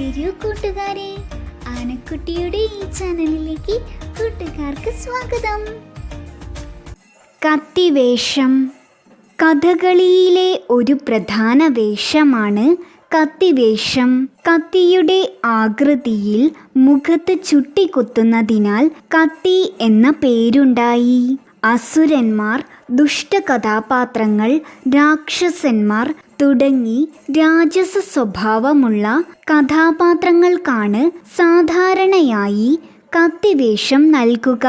വരൂ കൂട്ടുകാരെ. ആനക്കുട്ടിയുടെ ഈ ചാനലിലേക്ക് കൂട്ടുകാർക്ക് സ്വാഗതം. കത്തിവേഷം. കഥകളിയിലെ ഒരു പ്രധാന വേഷമാണ് കത്തിവേഷം. കത്തിയുടെ ആകൃതിയിൽ മുഖത്ത് ചുട്ടിക്കുത്തുന്നതിനാൽ കത്തി എന്ന പേരുണ്ടായി. അസുരന്മാർ ദുഷ്ടകഥാപാത്രങ്ങൾ രാക്ഷസന്മാർ തുടങ്ങി രാജസ സ്വഭാവമുള്ള കഥാപാത്രങ്ങൾക്കാണ് സാധാരണയായി കത്തിവേഷം നൽകുക.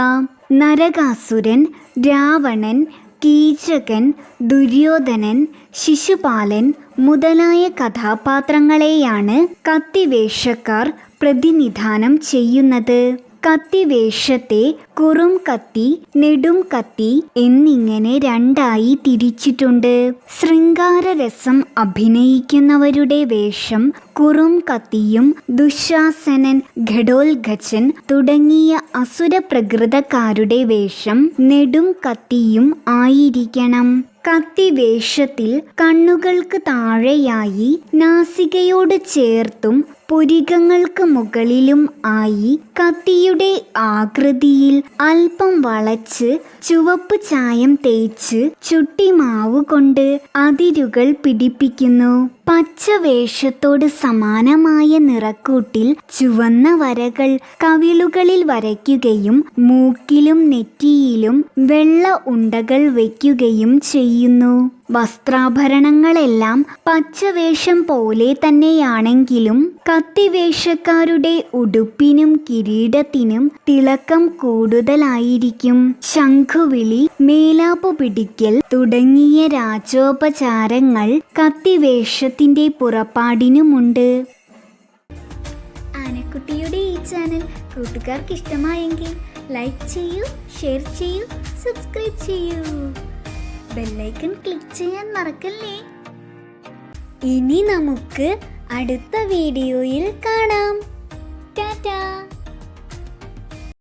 നരകാസുരൻ രാവണൻ കീചകൻ ദുര്യോധനൻ ശിശുപാലൻ മുതലായ കഥാപാത്രങ്ങളെയാണ് കത്തിവേഷക്കാർ പ്രതിനിധാനം ചെയ്യുന്നത്. കത്തിവേഷത്തെ കുറും കത്തി നെടും കത്തി എന്നിങ്ങനെ രണ്ടായി തിരിച്ചിട്ടുണ്ട്. ശൃംഗാരരസം അഭിനയിക്കുന്നവരുടെ വേഷം കുറും കത്തിയും ദുശാസനൻ ഘടോൽഗച്ചൻ തുടങ്ങിയ അസുര പ്രകൃതക്കാരുടെ വേഷം നെടും കത്തിയും ആയിരിക്കണം. കത്തിവേഷത്തിൽ കണ്ണുകൾക്ക് താഴെയായി നാസികയോട് ചേർത്തും പുരികങ്ങൾക്ക് മുകളിലും ആയി കത്തിയുടെ ആകൃതിയിൽ അല്പം വളച്ച് ചുവപ്പ് ചായം തേച്ച് ചുട്ടിമാവ് കൊണ്ട് അതിരുകൾ പിടിപ്പിക്കുന്നു. പച്ചവേഷത്തോട് സമാനമായ നിറക്കൂട്ടിൽ ചുവന്ന വരകൾ കവിളുകളിൽ വരയ്ക്കുകയും മൂക്കിലും നെറ്റിയിലും വെള്ള ഉണ്ടകൾ വയ്ക്കുകയും ചെയ്യുന്നു. വസ്ത്രാഭരണങ്ങളെല്ലാം പച്ചവേഷം പോലെ തന്നെയാണെങ്കിലും കത്തിവേഷക്കാരുടെ ഉടുപ്പിനും കിരീടത്തിനും തിളക്കം കൂടുതലായിരിക്കും. ശംഖുവിളി മേലാപ്പു പിടിക്കൽ തുടങ്ങിയ രാജോപചാരങ്ങൾ കത്തിവേഷത്തിന്റെ പുറപ്പാടിനുമുണ്ട്. ആനക്കുട്ടിയുടെ ഈ ചാനൽ കൂട്ടുകാർക്ക് ഇഷ്ടമായെങ്കിൽ ലൈക്ക് ചെയ്യൂ ഷെയർ ചെയ്യൂ സബ്സ്ക്രൈബ് ചെയ്യൂ. ബെല്ലൈക്കൺ ക്ലിക്ക് ചെയ്യാൻ മറക്കല്ലേ? ഇനി നമുക്ക് അടുത്ത വീഡിയോയിൽ കാണാം. ടാറ്റാ!